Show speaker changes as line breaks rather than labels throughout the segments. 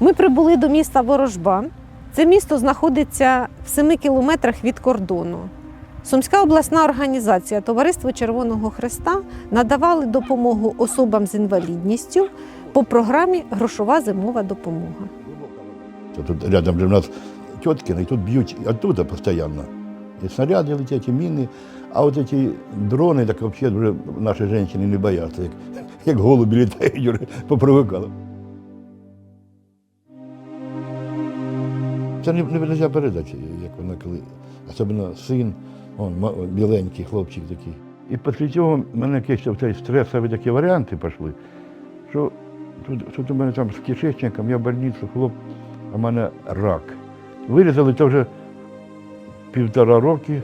Ми прибули до міста Ворожба. Це місто знаходиться в 7 кілометрах від кордону. Сумська обласна організація Товариство Червоного Хреста надавали допомогу особам з інвалідністю по програмі Грошова зимова допомога.
То Тут рядом же у нас Теткино, и тут бьют оттуда постоянно. И снаряды летят, и мины. А вот эти дроны, так вообще уже наши женщины не боятся. Як, як голуби літають, вже попривикали. Це не, не можна передати, як вона коли. Особливо син, он, біленький хлопчик такий. І після цього в мене якісь стресові такі варіанти пішли, що тут, тут у мене там з кишечником, я в больницю, хлоп, а в мене рак. Вирізали це вже півтора роки,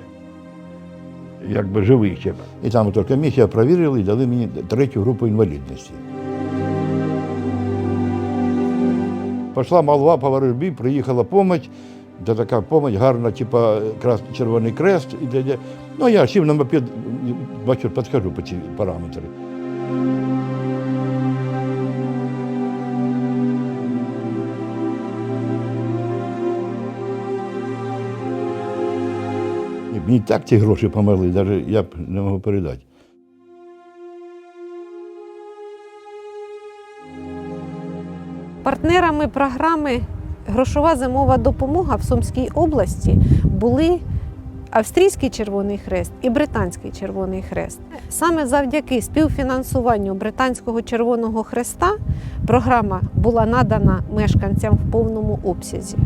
якби живий ще. І там комісія перевірила і дали мені третю групу інвалідності. Пішла молва по ворожбі, приїхала помощь, де така помощь гарна, типа Червоний Крест. І. Ну, я сів на мопед, бачу, підхожу по ці параметри. Мені так ці гроші помогли, навіть я б не можу передати.
Партнерами програми Грошова зимова допомога в Сумській області були Австрійський Червоний Хрест і Британський Червоний Хрест. Саме завдяки співфінансуванню Британського Червоного Хреста програма була надана мешканцям в повному обсязі.